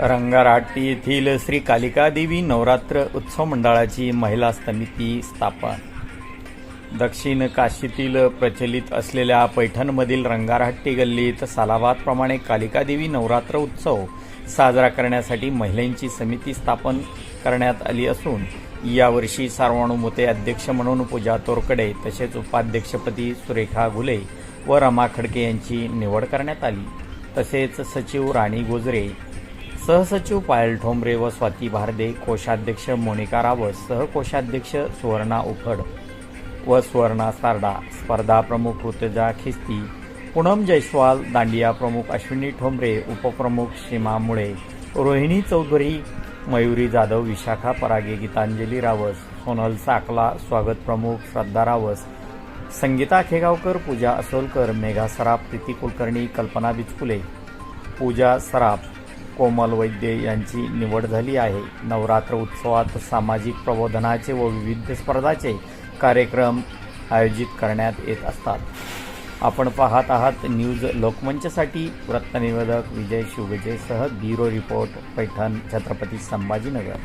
रंगाराटी येथील श्री कालिकादेवी नवरात्र उत्सव मंडळाची महिला समिती स्थापन. दक्षिण काशीतील प्रचलित असलेल्या पैठणमधील रंगारहट्टी गल्लीत सालाबादप्रमाणे कालिकादेवी नवरात्र उत्सव साजरा करण्यासाठी महिलांची समिती स्थापन करण्यात आली असून यावर्षी सार्वानुमते अध्यक्ष म्हणून पूजा तोरकडे तसेच उपाध्यक्षपदी सुरेखा घुले व रमा खडके यांची निवड करण्यात आली. तसेच सचिव राणी गोजरे सहसचिव पायल ठोंबरे व स्वाती भारदे कोषाध्यक्ष मोनिका रावत सहकोषाध्यक्ष सुवर्णा उफड व सुवर्णा सारडा स्पर्धा प्रमुख ऋतुजा खिस्ती पूनम जयस्वाल दांडिया प्रमुख अश्विनी ठोंबरे उपप्रमुख सीमा मुळे रोहिणी चौधरी मयुरी जाधव विशाखा परागे गीतांजली रावस सोनल साकला स्वागत प्रमुख श्रद्धा रावस संगीता खेगावकर पूजा असोलकर मेघा सराफ प्रीती कुलकर्णी कल्पना बिचकुले पूजा सराफ कोमल वैद्य यांची निवड झाली आहे. नवरात्र उत्सवात सामाजिक प्रबोधनाचे व विविध स्पर्धाचे कार्यक्रम आयोजित करण्यात येत असतात. आपण पाहत आहात न्यूज लोकमंचसाठी वृत्तनिवेदक विजय शिवविजयसह ब्युरो रिपोर्ट पैठण छत्रपती संभाजीनगर.